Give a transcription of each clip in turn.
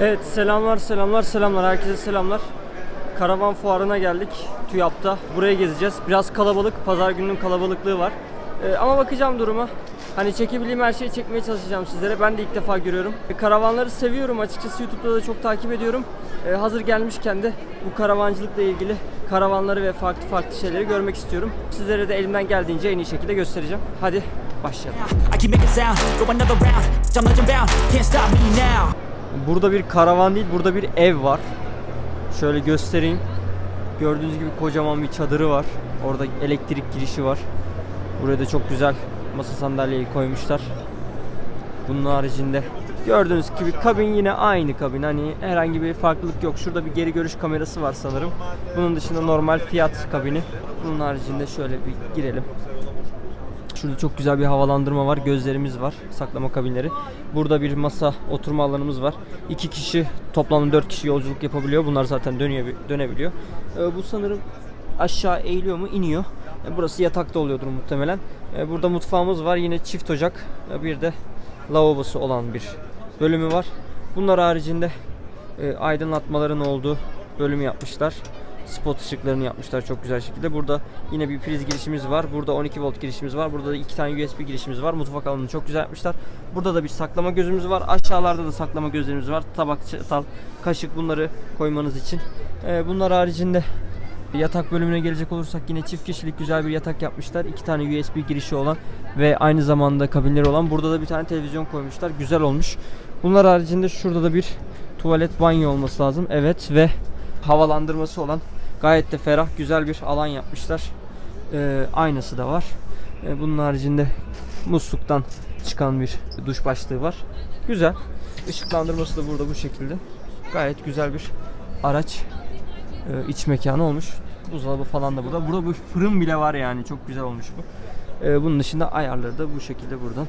Evet selamlar selamlar selamlar herkese selamlar. Karavan fuarına geldik TÜYAP'ta. Buraya gezeceğiz. Biraz kalabalık. Pazar gününün kalabalıklığı var. Ee, ama bakacağım duruma. Hani çekebildiğim her şeyi çekmeye çalışacağım sizlere. Ben de ilk defa görüyorum. E, karavanları seviyorum. Açıkçası YouTube'da da çok takip ediyorum. E, hazır gelmişken de bu karavancılıkla ilgili karavanları ve farklı farklı şeyleri görmek istiyorum. Sizlere de elimden geldiğince en iyi şekilde göstereceğim. Hadi başlayalım. Burada bir karavan değil, burada bir ev var. Şöyle göstereyim. Gördüğünüz gibi kocaman bir çadırı var. Orada elektrik girişi var. Buraya da çok güzel masa sandalyeyi koymuşlar. Bunun haricinde gördüğünüz gibi kabin yine aynı kabin. Hani herhangi bir farklılık yok. Şurada bir geri görüş kamerası var sanırım. Bunun dışında normal fiyat kabini. Bunun haricinde şöyle bir girelim. Şurada çok güzel bir havalandırma var. Gözlerimiz var. Saklama kabinleri. Burada bir masa oturma alanımız var. İki kişi toplamda dört kişi yolculuk yapabiliyor. Bunlar zaten dönüyor, dönebiliyor. Ee, bu sanırım aşağı eğiliyor mu? iniyor. Ee, burası yatakta oluyordur muhtemelen. Ee, burada mutfağımız var. Yine çift ocak. Ee, bir de lavabosu olan bir bölümü var. Bunlar haricinde e, aydınlatmaların olduğu bölümü yapmışlar. Spot ışıklarını yapmışlar çok güzel şekilde. Burada yine bir priz girişimiz var. Burada 12 volt girişimiz var. Burada da iki tane USB girişimiz var. Mutfak alanını çok güzel yapmışlar. Burada da bir saklama gözümüz var. Aşağılarda da saklama gözlerimiz var. Tabak, çatal, kaşık bunları koymanız için. Ee, bunlar haricinde Yatak bölümüne gelecek olursak yine çift kişilik güzel bir yatak yapmışlar. İki tane USB girişi olan ve aynı zamanda kabinleri olan. Burada da bir tane televizyon koymuşlar. Güzel olmuş. Bunlar haricinde şurada da bir tuvalet banyo olması lazım. Evet ve havalandırması olan gayet de ferah güzel bir alan yapmışlar. Ee, aynası da var. Ee, bunun haricinde musluktan çıkan bir duş başlığı var. Güzel. Işıklandırması da burada bu şekilde. Gayet güzel bir araç e, iç mekanı olmuş. Buzdolabı falan da burada. Burada bu fırın bile var yani. Çok güzel olmuş bu. E, bunun dışında ayarları da bu şekilde buradan.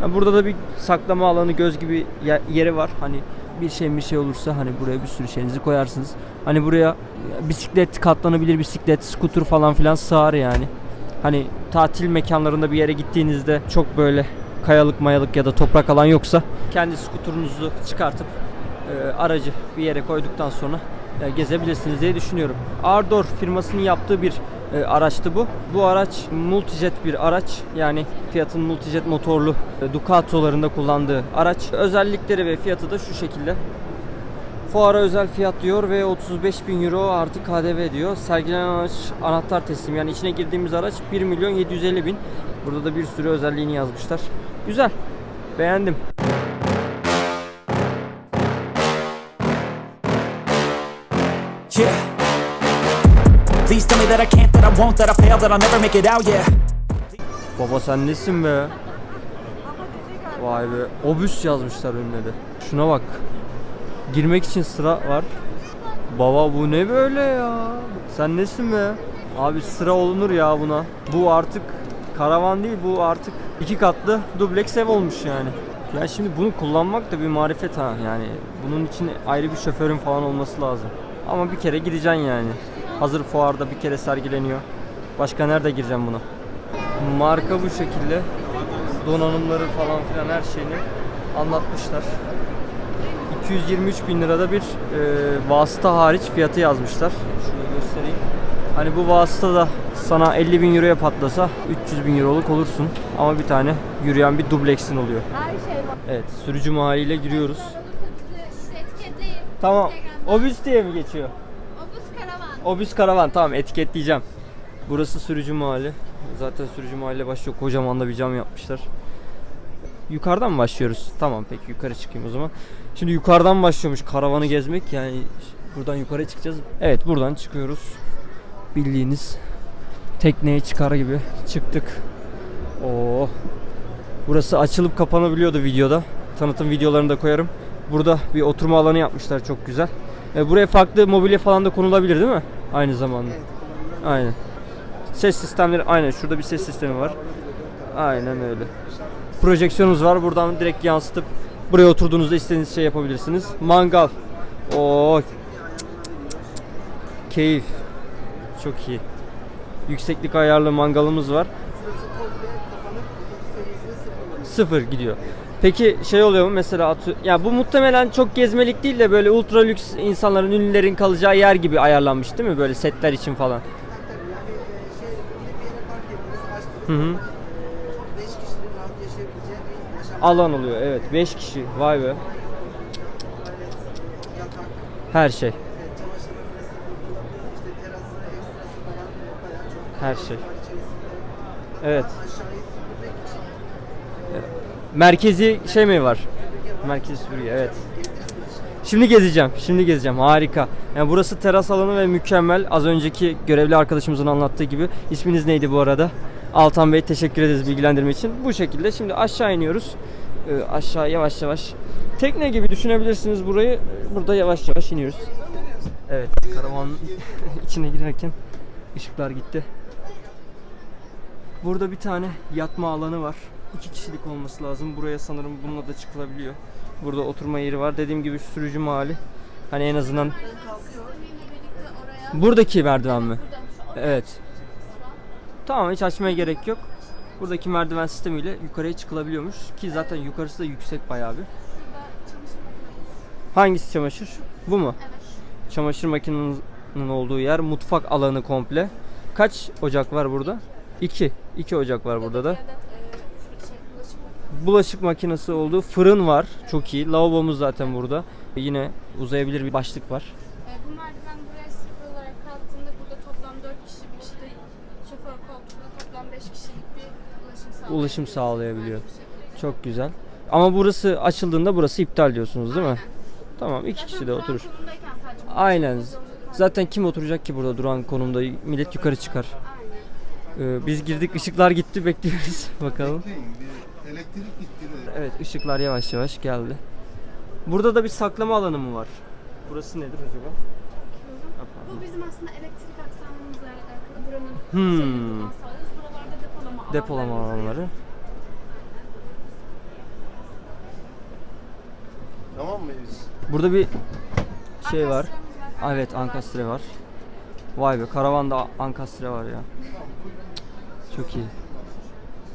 Ha, burada da bir saklama alanı göz gibi ye- yeri var. Hani bir şey bir şey olursa hani buraya bir sürü şeyinizi koyarsınız. Hani buraya bisiklet katlanabilir bisiklet, skuter falan filan sığar yani. Hani tatil mekanlarında bir yere gittiğinizde çok böyle kayalık mayalık ya da toprak alan yoksa kendi skuturunuzu çıkartıp e, aracı bir yere koyduktan sonra e, gezebilirsiniz diye düşünüyorum. Ardor firmasının yaptığı bir e, araçtı bu. Bu araç multijet bir araç. Yani Fiat'ın multijet motorlu e, Ducato'larında kullandığı araç. Özellikleri ve fiyatı da şu şekilde. Fuara özel fiyat diyor ve 35 bin euro artı KDV diyor. Sergilenen araç anahtar teslim yani içine girdiğimiz araç 1 milyon 750 bin. Burada da bir sürü özelliğini yazmışlar. Güzel. Beğendim. Please tell me that I can't, that I won't, that I fail, that I'll never make it out, yeah. Baba sen nesin be? Vay be. Obüs yazmışlar önüne de. Şuna bak. Girmek için sıra var. Baba bu ne böyle ya? Sen nesin be? Abi sıra olunur ya buna. Bu artık karavan değil bu artık iki katlı dubleks ev olmuş yani. Ya şimdi bunu kullanmak da bir marifet ha yani. Bunun için ayrı bir şoförün falan olması lazım. Ama bir kere gireceksin yani. Hazır fuarda bir kere sergileniyor. Başka nerede gireceğim buna? Marka bu şekilde. Donanımları falan filan her şeyini anlatmışlar. 223 bin lirada bir e, vasıta hariç fiyatı yazmışlar. Şunu göstereyim. Hani bu vasıta da sana 50 bin euroya patlasa 300 bin euroluk olursun. Ama bir tane yürüyen bir dubleksin oluyor. Her şey var. Evet sürücü mahalliyle giriyoruz. Tamam. Obüs diye mi geçiyor? Obüs karavan. Tamam etiketleyeceğim. Burası sürücü mahalle. Zaten sürücü mahalle başlıyor. Kocaman da bir cam yapmışlar. Yukarıdan mı başlıyoruz? Tamam peki yukarı çıkayım o zaman. Şimdi yukarıdan başlıyormuş karavanı gezmek. Yani buradan yukarı çıkacağız. Evet buradan çıkıyoruz. Bildiğiniz tekneye çıkar gibi çıktık. Oo. Burası açılıp kapanabiliyordu videoda. Tanıtım videolarını da koyarım. Burada bir oturma alanı yapmışlar çok güzel. E, buraya farklı mobilya falan da konulabilir değil mi? Aynı zamanda. Aynen. Ses sistemleri aynen şurada bir ses sistemi var. Aynen öyle. Projeksiyonumuz var. Buradan direkt yansıtıp buraya oturduğunuzda istediğiniz şey yapabilirsiniz. Mangal. Oo. Keyif. Çok iyi. Yükseklik ayarlı mangalımız var. Sıfır gidiyor. Peki şey oluyor mu mesela atı, ya bu muhtemelen çok gezmelik değil de böyle ultra lüks insanların ünlülerin kalacağı yer gibi ayarlanmış değil mi? Böyle setler için falan. Hı hı. 5 kişinin rahat yaşayabileceği bir yaşam Alan oluyor evet. 5 kişi vay be. Tuvalet, yatak, her şey. Evet, buzdolabı, işte terası, ekstrası falan bayağı çok Her var şey. içerisinde. evet Aşağıyı süpürmek için merkezi şey mi var merkezi süpürge evet Şimdi gezeceğim. Şimdi gezeceğim. Harika. Yani burası teras alanı ve mükemmel. Az önceki görevli arkadaşımızın anlattığı gibi. İsminiz neydi bu arada? Altan Bey teşekkür ederiz bilgilendirme için. Bu şekilde şimdi aşağı iniyoruz. Ee, aşağı yavaş yavaş. Tekne gibi düşünebilirsiniz burayı. Burada yavaş yavaş iniyoruz. Evet, karavanın içine girerken ışıklar gitti. Burada bir tane yatma alanı var. İki kişilik olması lazım. Buraya sanırım bununla da çıkılabiliyor. Burada oturma yeri var. Dediğim gibi sürücü mahalli. Hani en azından buradaki merdiven mi? Evet. Tamam hiç açmaya gerek yok. Buradaki merdiven sistemiyle yukarıya çıkılabiliyormuş ki zaten yukarısı da yüksek bayağı bir. Hangisi çamaşır? Bu mu? Çamaşır makinenin olduğu yer, mutfak alanı komple. Kaç ocak var burada? İki. İki ocak var burada da. Bulaşık makinesi olduğu fırın var. Çok iyi. Lavabomuz zaten burada. Yine uzayabilir bir başlık var. Ee, bu merdiven buraya sıfır olarak kalktığında burada toplam 4 kişi, işte şoför koltuğunda toplam 5 kişilik bir ulaşım sağlayabiliyor. Ulaşım sağlayabiliyor. Çok güzel. Ama burası açıldığında burası iptal diyorsunuz değil mi? Aynen. Tamam iki kişi de oturur. Aynen. Zaten kim oturacak ki burada duran konumda? Millet yukarı çıkar. Aynen. Ee, biz girdik ışıklar gitti bekliyoruz. Bakalım. Bir elektrik gitti de. Evet ışıklar yavaş yavaş geldi. Burada da bir saklama alanı mı var? Burası nedir acaba? Bu bizim aslında elektrik aksamımızla alakalı buranın Hmm. şeyini buradan sağlıyoruz. Buralarda depolama alanları. Depolama alanları. Tamam mıyız? Burada bir şey var. Evet ankastre var. Vay be karavanda ankastre var ya. Çok iyi.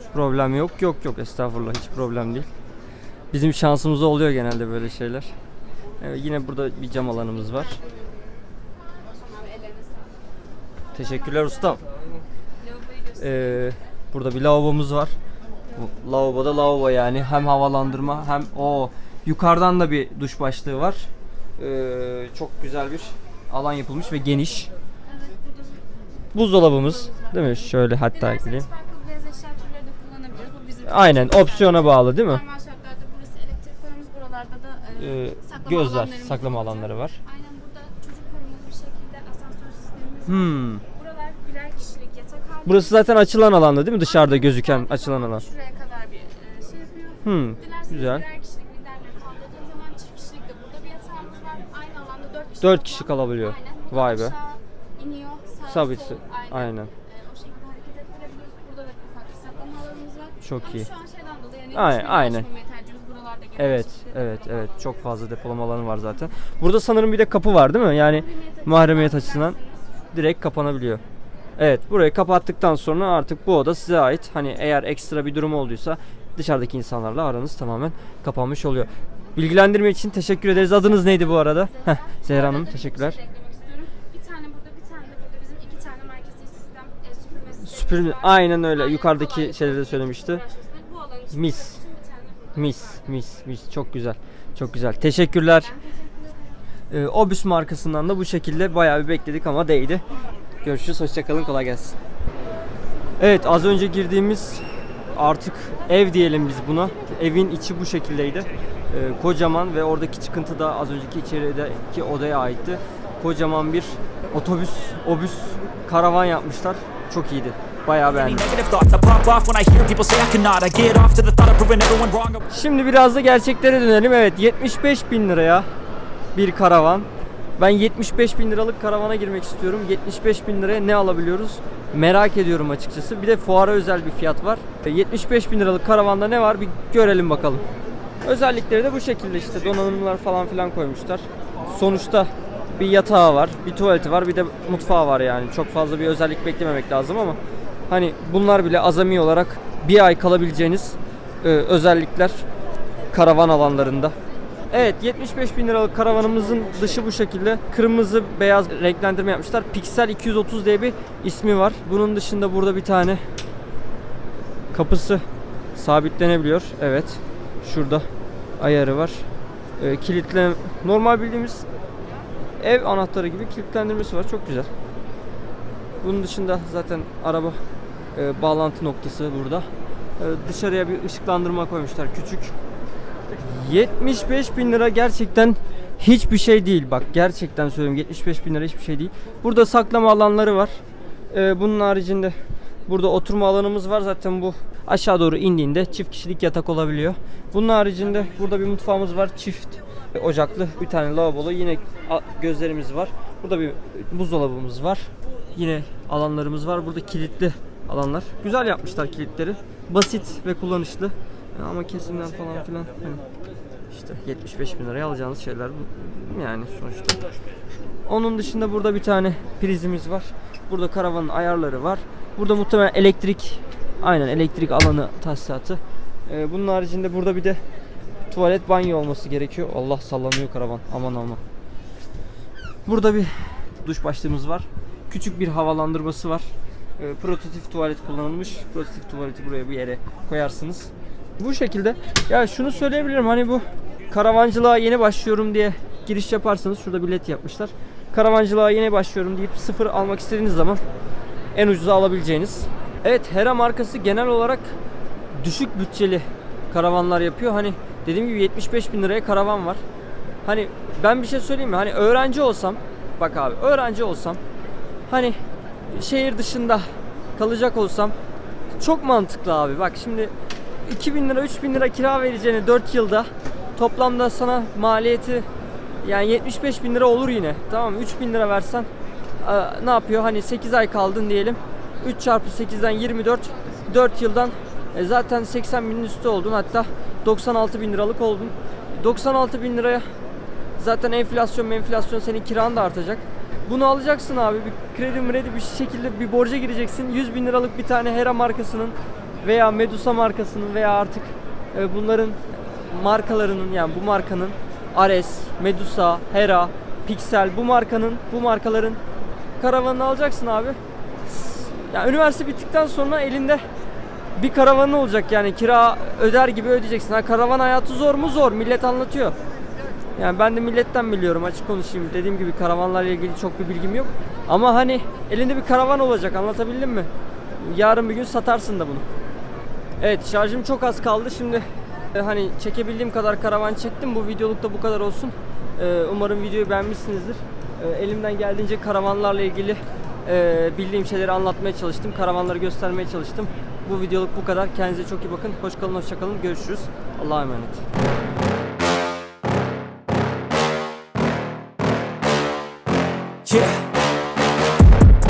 Hiç problem yok. Yok yok estağfurullah hiç problem değil. Bizim şansımız oluyor genelde böyle şeyler. Evet, yine burada bir cam alanımız var. Teşekkürler ustam. Ee, burada bir lavabomuz var. Bu lavaboda lavabo yani hem havalandırma hem o yukarıdan da bir duş başlığı var. Ee, çok güzel bir alan yapılmış ve geniş. Buzdolabımız değil mi? Şöyle hatta ekleyeyim. Aynen opsiyona bağlı değil mi? Normal şartlarda burası elektrik koyumuz. Buralarda da e, Ee, gözler, saklama alanları var. Aynen burada çocuk korumalı bir şekilde asansör sistemimiz var. Hmm. Buralar birer kişilik yatak halinde. Burası zaten açılan alanda değil mi? Dışarıda gözüken açılan alan. Şuraya kadar bir e, şey yapıyor. Hmm. Dilerseniz Güzel. birer kişilik liderle kaldırdığın zaman çift kişilik de burada bir yatağımız var. Aynı alanda dört kişi. Dört kişi kalabiliyor. Aynen. Vay be. iniyor. Sabit. Aynen. Aynen. E, o şekilde hareket ettirebiliyoruz. Burada da ufak bir saklama alanımız var. Çok Ama iyi. Şu an şeyden dolayı yani Aynen, Evet, şekilde evet, evet. Çok fazla depolama alanı var zaten. Burada sanırım bir de kapı var değil mi? Yani mahremiyet açısından direkt kapanabiliyor. Evet, burayı kapattıktan sonra artık bu oda size ait. Hani eğer ekstra bir durum olduysa dışarıdaki insanlarla aranız tamamen kapanmış oluyor. Bilgilendirme için teşekkür ederiz. Adınız neydi bu arada? Heh, Zehra Hanım teşekkürler. Var. aynen öyle. Yukarıdaki şeyleri söylemişti. Mis. Mis, mis, mis. Çok güzel. Çok güzel. Teşekkürler. Ee, Obüs markasından da bu şekilde bayağı bir bekledik ama değdi. Görüşürüz. Hoşçakalın. Kolay gelsin. Evet az önce girdiğimiz artık ev diyelim biz buna. Evin içi bu şekildeydi. Ee, kocaman ve oradaki çıkıntı da az önceki içerideki odaya aitti. Kocaman bir otobüs, obüs, karavan yapmışlar. Çok iyiydi. Bayağı beğendim. Şimdi biraz da gerçeklere dönelim. Evet 75 bin liraya bir karavan. Ben 75 bin liralık karavana girmek istiyorum. 75 bin liraya ne alabiliyoruz? Merak ediyorum açıkçası. Bir de fuara özel bir fiyat var. E, 75 bin liralık karavanda ne var bir görelim bakalım. Özellikleri de bu şekilde işte donanımlar falan filan koymuşlar. Sonuçta bir yatağı var, bir tuvaleti var, bir de mutfağı var yani. Çok fazla bir özellik beklememek lazım ama hani bunlar bile azami olarak bir ay kalabileceğiniz e, özellikler. karavan alanlarında. Evet 75 bin liralık karavanımızın dışı bu şekilde. Kırmızı beyaz renklendirme yapmışlar. Pixel 230 diye bir ismi var. Bunun dışında burada bir tane kapısı sabitlenebiliyor. Evet. Şurada ayarı var. Ee, kilitle normal bildiğimiz ev anahtarı gibi kilitlendirmesi var. Çok güzel. Bunun dışında zaten araba e, bağlantı noktası burada. E, dışarıya bir ışıklandırma koymuşlar küçük. 75 bin lira gerçekten hiçbir şey değil. Bak gerçekten söylüyorum 75 bin lira hiçbir şey değil. Burada saklama alanları var. E, bunun haricinde burada oturma alanımız var. Zaten bu aşağı doğru indiğinde çift kişilik yatak olabiliyor. Bunun haricinde burada bir mutfağımız var. Çift ocaklı bir tane lavabolu. Yine gözlerimiz var. Burada bir buzdolabımız var. Yine alanlarımız var. Burada kilitli alanlar. Güzel yapmışlar kilitleri. Basit ve kullanışlı. Ama kesimden falan filan. hani işte 75 bin liraya alacağınız şeyler bu. Yani sonuçta. Onun dışında burada bir tane prizimiz var. Burada karavanın ayarları var. Burada muhtemelen elektrik aynen elektrik alanı tahsisatı. Ee, bunun haricinde burada bir de tuvalet banyo olması gerekiyor. Allah sallanıyor karavan. Aman aman. Burada bir duş başlığımız var. Küçük bir havalandırması var. Ee, prototip tuvalet kullanılmış. Prototip tuvaleti buraya bir yere koyarsınız. Bu şekilde. Ya şunu söyleyebilirim hani bu karavancılığa yeni başlıyorum diye giriş yaparsanız şurada bilet yapmışlar. Karavancılığa yeni başlıyorum deyip sıfır almak istediğiniz zaman en ucuza alabileceğiniz. Evet Hera markası genel olarak düşük bütçeli karavanlar yapıyor. Hani dediğim gibi 75 bin liraya karavan var. Hani ben bir şey söyleyeyim mi? Hani öğrenci olsam bak abi öğrenci olsam hani şehir dışında kalacak olsam çok mantıklı abi. Bak şimdi 2000 lira 3000 lira kira vereceğini 4 yılda toplamda sana maliyeti yani 75 bin lira olur yine. Tamam mı? 3000 lira versen e, ne yapıyor? Hani 8 ay kaldın diyelim. 3 çarpı 8'den 24 4 yıldan e, zaten 80 binin üstü oldun hatta 96 bin liralık oldun. 96 bin liraya zaten enflasyon enflasyon senin kiran da artacak. Bunu alacaksın abi bir kredi mredi bir şekilde bir borca gireceksin. 100 bin liralık bir tane Hera markasının veya Medusa markasının veya artık e, bunların markalarının yani bu markanın Ares, Medusa, Hera, Pixel bu markanın bu markaların karavanını alacaksın abi. Ya üniversite bittikten sonra elinde bir karavanın olacak yani kira öder gibi ödeyeceksin. Ha karavan hayatı zor mu? Zor. Millet anlatıyor. Yani ben de milletten biliyorum açık konuşayım. Dediğim gibi karavanlarla ilgili çok bir bilgim yok. Ama hani elinde bir karavan olacak anlatabildim mi? Yarın bir gün satarsın da bunu. Evet şarjım çok az kaldı. Şimdi e, hani çekebildiğim kadar karavan çektim. Bu videoluk da bu kadar olsun. E, umarım videoyu beğenmişsinizdir. E, elimden geldiğince karavanlarla ilgili bildiğim şeyleri anlatmaya çalıştım. Karavanları göstermeye çalıştım. Bu videoluk bu kadar. Kendinize çok iyi bakın. Hoş kalın, hoşça kalın. Görüşürüz. Allah'a emanet.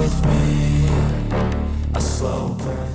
with me. A slow burn